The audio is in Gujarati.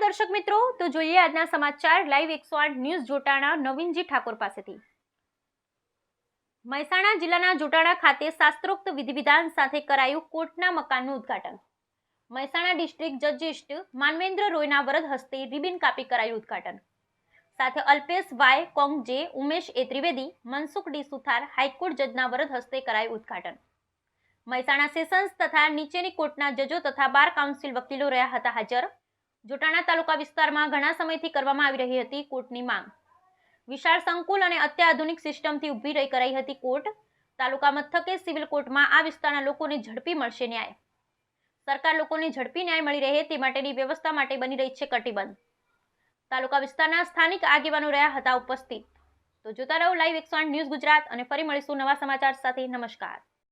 દર્શક મિત્રો, તો જોઈએ આજના સમાચાર લાઈવ એકસો આઠ ન્યૂઝ જોટાણા નવીનજી ઠાકોર પાસેથી. મહેસાણા જિલ્લાના જોટાણા ખાતે શાસ્ત્રોક્ત વિધિવિધાન સાથે કરાયું કોર્ટના મકાનનું ઉદ્ઘાટન. મહેસાણા ડિસ્ટ્રિક્ટ જજિસ્ટ માનવેન્દ્ર રોયના વરદ હસ્તે રિબિન કાપી કરાયું ઉદ્ઘાટન. સાથે Alpesh Y કોંગજે, Umesh A Trivedi, Mansukh D Suthar high court જજના વરદ હસ્તે કરાયું ઉદ્ઘાટન. મહેસાણા સેશન્સ તથા નીચેની કોર્ટના જજો તથા બાર કાઉન્સિલ વકીલો રહ્યા હતા હાજર. જોટાણા તાલુકા વિસ્તારમાં ઘણા સમયથી કરવામાં આવી રહી હતી કોર્ટની માંગ. વિશાળ સંકુલ અને અત્યાધુનિક સિસ્ટમથી ઊભી રહી કરાઈ હતી કોર્ટ. તાલુકા મથકે સિવિલ કોર્ટમાં આ વિસ્તારના લોકોને ઝડપી મળશે ન્યાય. સરકાર લોકોને ઝડપી ન્યાય મળી રહે તે માટેની વ્યવસ્થા માટે બની રહી છે કટિબંધ. તાલુકા વિસ્તારના સ્થાનિક આગેવાનો રહ્યા હતા ઉપસ્થિત. તો જોતા રહો લાઈવ એકસો ન્યૂઝ ગુજરાત અને ફરી મળીશું નવા સમાચાર સાથે. નમસ્કાર.